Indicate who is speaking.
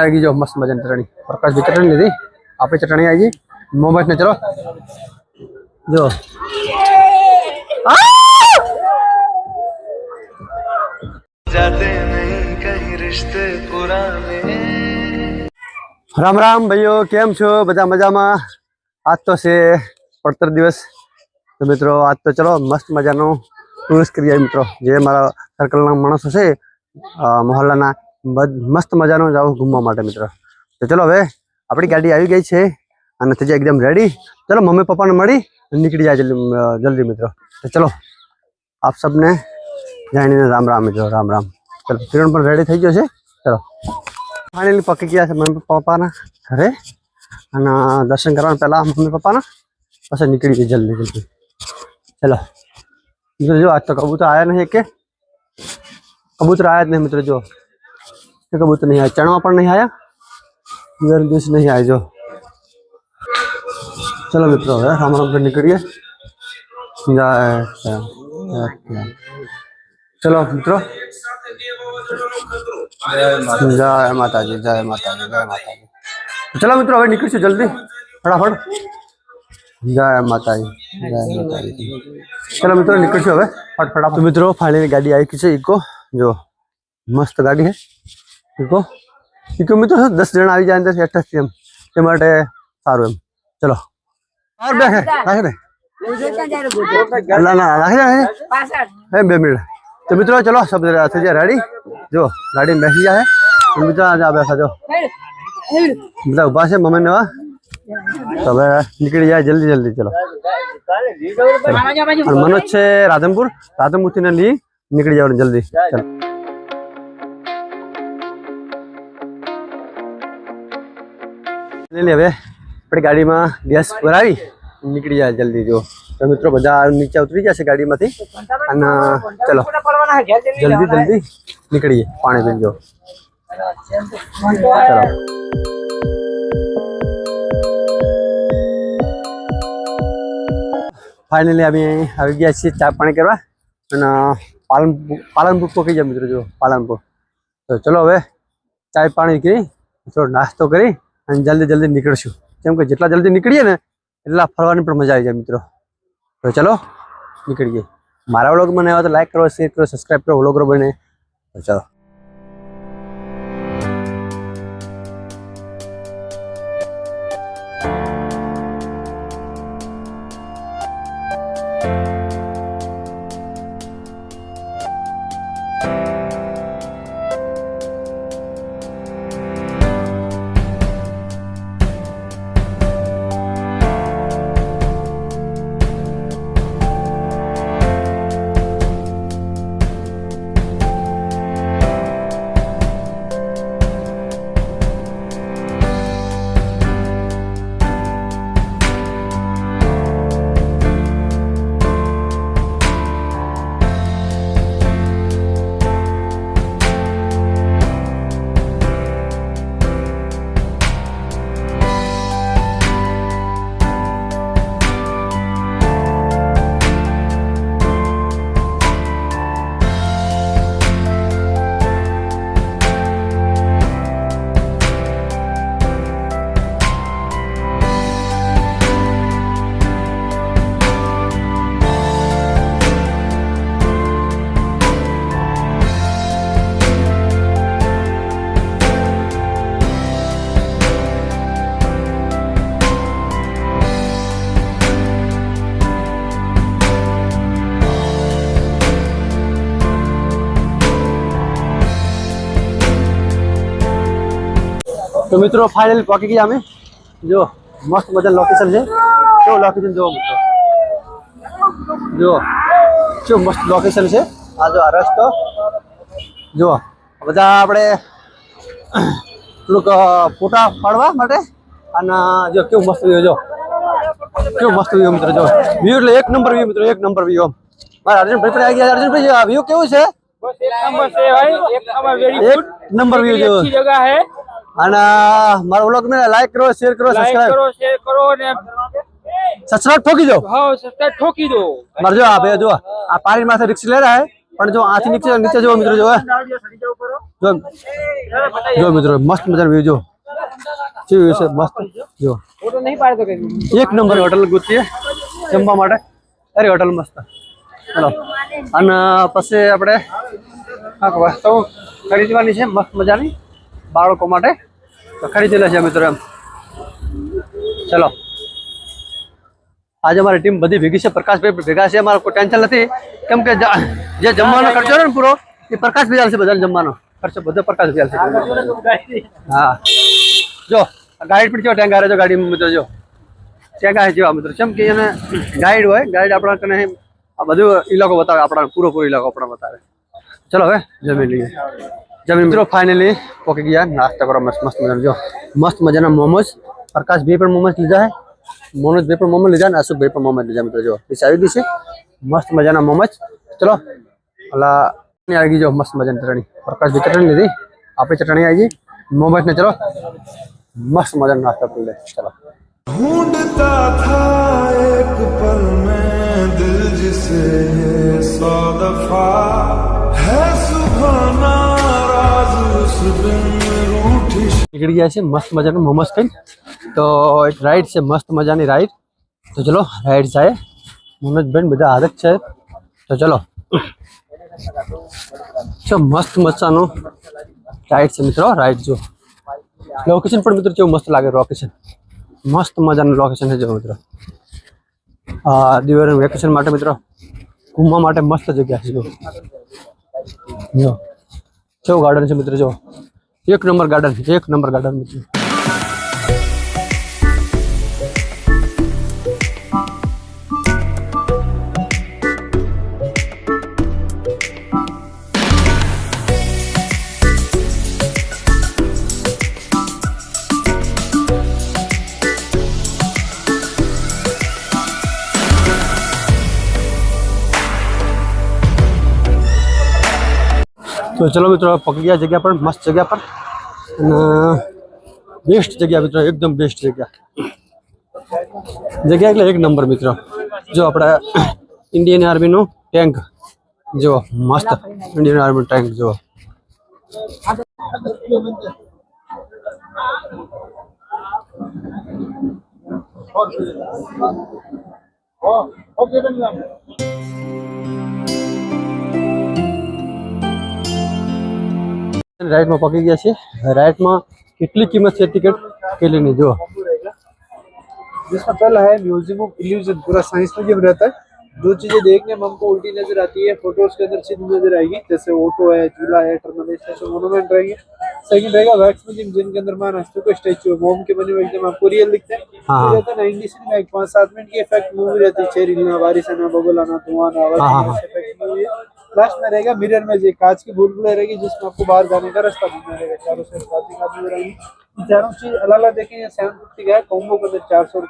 Speaker 1: આવી ગઈ જો મસ્ત મજાની ચટણી. પ્રકાશ બી ચટણી લીધી. આપણી ચટણી આવી ગઈ. મોમસ ને ચલો. જો. રામ રામ ભાઈઓ, કેમ છો? બધા મજામાં? આજ તો છે પડતર દિવસ. તો મિત્રો, આજ તો ચલો મસ્ત મજાનો ટુરિસ્ટ કરી મિત્રો. જે મારા સર્કલના માણસો છે મોહલ્લાના મસ્ત મજાનું જાવ ઘૂમવા માટે મિત્રો. તો ચલો હવે આપણી ગાડી આવી ગઈ છે અને થઈ એકદમ રેડી ચલો મમ્મી પપ્પાને મળી નીકળી જાય જલ્દી મિત્રો. તો ચલો આપ સબને જાણીને રામ રામ મિત્રો, રામ રામ. ચલો, કિરણ પણ રેડી થઈ ગયો છે. ચલો. ફાઇનલી પકી ગયા છે મમ્મી પપ્પાના ઘરે અને દર્શન કરવાના પહેલાં મમ્મી પપ્પાના. પછી નીકળી ગઈ જલ્દી જલ્દી. ચલો. મિત્રો, જો આજ તો કબૂતર આયા નહીં કે કબૂતર આયા જ નહીં મિત્રો, જો. એ કબૂતર નહીં આયા ચણવા પણ નહીં આયા દર દિવસ નહીં આયા જો ચલો મિત્રો હવે રામ રામ કરી નીકળીએ જય જય જય. ચલો મિત્રો જય માતાજી જય માતાજી જય માતાજી ચલો મિત્રો હવે નીકળીશું જલ્દી ફટાફટ જય માતાજી જય માતાજી ચલો મિત્રો નીકળશું હવે ફટ ફટાફટ તો મિત્રો ફાઇનલી ગાડી આવી ગઈ છે ઇકો જો મસ્ત ગાડી છે ઇકો ઇકો મિત્રો શું દસ જણા આવી જાય અંદર એટસ્ટ એમ એ માટે સારું એમ ચલો ઓર બે રાખે ને ના ના રાખે ને હે બે મિનિટ તો મિત્રો ચલો સબ જરા થઈ જાય રેડી જો ગાડી બેસી જાય તો મિત્રો આજે આ બેસા જો બધા ઉભા છે મમ્મી ને તો હવે નીકળી જાય જલ્દી જલ્દી ચલો અને મનોજ છે રાધનપુર રાધનપુર થી ને લઈ નીકળી જવાનું જલ્દી ચલો લઈ હવે આપણે ગાડીમાં ગેસ ભરાવી નીકળી જાય જલ્દી જો તો મિત્રો બધા નીચે ઉતરી જશે ગાડીમાંથી અને ચલો જલ્દી જલ્દી નીકળીએ પાણી પીને જો ચલો ફાઇનલી અમે આવી ગયા છીએ ચા પાણી કરવા અને પાલનપુર પાલનપુર પહોંચી ગયા મિત્રો જો પાલનપુર તો ચલો હવે ચાય પાણી કરી થોડો નાસ્તો કરી અને જલ્દી જલ્દી નીકળશું. કેમ કે જેટલા જલ્દી નીકળીએ ને, એટલા ફરવાની પણ મજા આવી જાય મિત્રો. તો ચલો, નીકળીએ. મારા વ્લોગ મને આવ્યો તો લાઈક કરો શેર કરો સબસ્ક્રાઈબ કરો, વ્લોગરો બને. તો ચલો. तो मित्रों फाइनल पहुँच गया हमें जो मस्त मज़ा लोकेशन है। तो लोकेशन जो मित्रों जो जो मस्त लोकेशन से आ जो आ रस्त जो बजा अपने फोटा पड़वा जो क्यों मस्त जो क्यों मस्त व्यू मित्र जो। व्यू एट एक नंबर व्यू मित्र एक नंबर व्यू हमारे अर्जुन भाई पर आ गया अर्जुन भाई व्यू
Speaker 2: केव एक नंबर व्यू
Speaker 1: जो
Speaker 2: जगह है।
Speaker 1: અને મારો વ્લોગ ને લાઈક કરો શેર કરો સબસ્ક્રાઇબ
Speaker 2: કરો શેર કરો ને
Speaker 1: સબસ્ક્રાઇબ ઠોકી દો.
Speaker 2: હા સબસ્ક્રાઇબ ઠોકી દો.
Speaker 1: માર જો આ ભાઈ જો આ પાણી માથે રિક્ષ લે રહા હે પણ જો આથી નીચે નીચે જો મિત્રો જો જો જો મિત્રો મસ્ત મજાનો વ્યૂ જો કેવું છે? મસ્ત જો
Speaker 2: ફોટો નહીં પાડતો કે
Speaker 1: એક નંબર હોટલ ગુતી જમવા માટે. અરે હોટલ મસ્ત. ચલો. અને પછી આપણે આ વસ્તુ ખરીદવાની છે મસ્ત મજાની. બાળકો માટે તો ખરીદી લેશે મિત્રો એમ. ચલો. આજે અમારી ટીમ બધી ભેગી છે. પ્રકાશભાઈ ભેગા છે. અમારે કોઈ ટેન્શન નથી. કેમ કે જે જમવાનો ખર્ચો ને પૂરો, એ પ્રકાશ ભાઈ છે બધાને જમવાનો. ખર્ચો બધો પ્રકાશ છે હા. જો ગાઈડ પણ જો ટેંગા રહેજો ગાડી મિત્રો, જો. ટેંગા જેવા મિત્રો. કેમ કે એને ગાઈડ હોય, ગાઈડ આપણા કને આ બધું ઇલાકો બતાવે, આપણા પૂરો પૂરો ઇલાકો આપણા બતાવે. ચલો હવે જમી લઈએ. જમીન મિત્રો ફાઇનલી પોકી ગયા નાસ્તા કરવા મસ્ત મસ્ત મજાનો જો મસ્ત મજાના મોમોઝ પ્રકાશ ભાઈ પણ મોમોઝ લીધા છે મોનોજ ભાઈ પણ મોમો લીધા ને અશુભ ભાઈ પણ મોમોઝ લીધા મિત્રો જો ડીશ આવી ગઈ છે મસ્ત મજાના મોમોઝ ચલો ઓલા ચટણી આવી ગઈ જો મસ્ત મજાની ચટણી પ્રકાશ ભાઈ ચટણી લીધી આપણી ચટણી આવી ગઈ મોમોઝ ને ચલો મસ્ત મજાનો નાસ્તો કરી લે ચલો
Speaker 3: ढूंढता था एक पल में दिल जिसे सौ दफा
Speaker 1: નીકળી ગયા છે મસ્ત મજાનું મોમોસ ખાઈ તો એક રાઈડ છે મસ્ત મજાની રાઈડ તો ચલો રાઈડ જાય મનોજબેન બધા હાલત છે તો ચલો જો મસ્ત મજાનું રાઈડ છે મિત્રો રાઈડ જો લોકેશન પણ મિત્રો કેવું મસ્ત લાગે લોકેશન મસ્ત મજાનું લોકેશન છે જો મિત્રો આ દિવાળી વેકેશન માટે મિત્રો ઘૂમવા માટે મસ્ત જગ્યા છે જો જો કેવું ગાર્ડન છે મિત્રો જો એક નંબર ગાર્ડન એક નંબર ગાર્ડન મિત્રો તો ચલો મિત્રો પકડી ગયા જગ્યા પર મસ્ત જગ્યા પર અને બેસ્ટ જગ્યા મિત્રો એકદમ બેસ્ટ જગ્યા જગ્યા એટલે એક નંબર મિત્રો જો આપણા ઇન્ડિયન આર્મીનું ટેન્ક જો મસ્ત ઇન્ડિયન આર્મી ટેન્ક જો રાઈડમાં પકડી ગયા છે રાઈડમાં કેટલી કિંમત છે ટિકિટ કેટલીની જો
Speaker 4: जिसका पहला है म्यूजियम ऑफ इल्यूजन पूरा साइंस म्यूजियम रहता है जो चीजें देखने में हमको उल्टी नजर आती है फोटोज के अंदर सीधी नजर आएगी जैसे ऑटो है झूला है टर्मिनल ऐसे मोनूमेंट रहेंगे सेकंड रहेगा वैक्स म्यूजियम जिनके अंदर महान हस्तों के स्टैचू है मोम के बने हुए एकदम आपको रियल दिखते हैं
Speaker 1: हाँ।
Speaker 4: ये रहता है नाइनटी में एक पाँच सात मिनट की इफेक्ट मूवी रहती है चेहरे हिलना बारिश आना बबल आना धुआं आना
Speaker 1: हाँ, हाँ, हाँ।
Speaker 4: इफेक्ट मूवी है लास्ट में रहेगा मिरर में कांच की भूल भुलैया रहेगी, जिसमें आपको बाहर जाने का रास्ता भी रहेगा। चारों से चारों चीज़ अलग अलग देखें सेवन फिफ्टी का है कॉम्बो के अंदर चार सौ